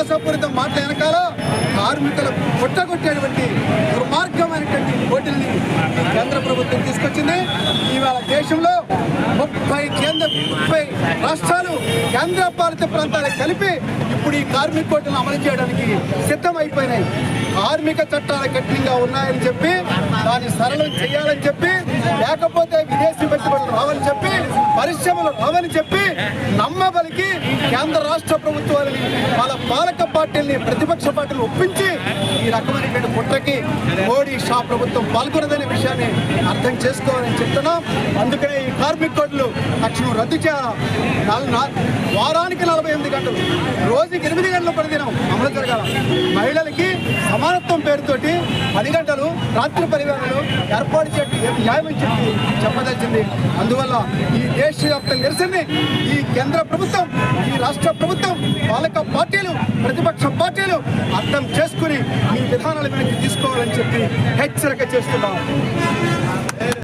మోసపూరిత మాటల వెనకాల కార్మికుల పుట్టగొట్టేటువంటి దుర్మార్గమైనటువంటి ఓటుల్ని కేంద్ర ప్రభుత్వం తీసుకొచ్చింది. ఇవాళ దేశంలో ముప్పై కేంద్ర ముప్పై రాష్ట్రాలు కేంద్ర పాలిత ప్రాంతాలకు కలిపి ఇప్పుడు ఈ కార్మిక కోటను అమలు చేయడానికి సిద్ధమైపోయినాయి. కార్మిక చట్టాలు కఠినంగా ఉన్నాయని చెప్పి దాన్ని సరళం చేయాలని చెప్పి లేకపోతే విదేశీ పెట్టుబడులు రావని చెప్పి పరిశ్రమలు రావని చెప్పి నమ్మబలికి కేంద్ర రాష్ట్ర ప్రభుత్వాలని వాళ్ళ పాలక పార్టీల్ని ప్రతిపక్ష పార్టీలు ఒప్పించి ఈ రకమైనటువంటి కుట్రకి మోడీ షా ప్రభుత్వం పాల్గొనదనే విషయాన్ని అర్థం చేసుకోవాలని చెప్తున్నాం. అందుకనే ఈ కార్మిక కోడ్లు తక్షణం రద్దు చేయాలి? వారానికి నలభై ఎనిమిది గంటలు రోజుకి ఎనిమిది గంటల ప్రతిదినం అమలు జరగాల? మహిళలకి సమానత్వం పేరుతోటి పది గంటలు రాత్రి పరివారాలు ఏర్పాటు చేయడం న్యాయం చెప్పి చెప్పదలిచింది. అందువల్ల ఈ దేశవ్యాప్త నిరసనని ఈ కేంద్ర ప్రభుత్వం ఈ రాష్ట్ర ప్రభుత్వం పాలక పార్టీలు ప్రతిపక్ష పార్టీలు అర్థం చేసుకుని ఈ విధానాల వెనక్కి తీసుకోవాలని చెప్పి హెచ్చరిక చేస్తున్నాం.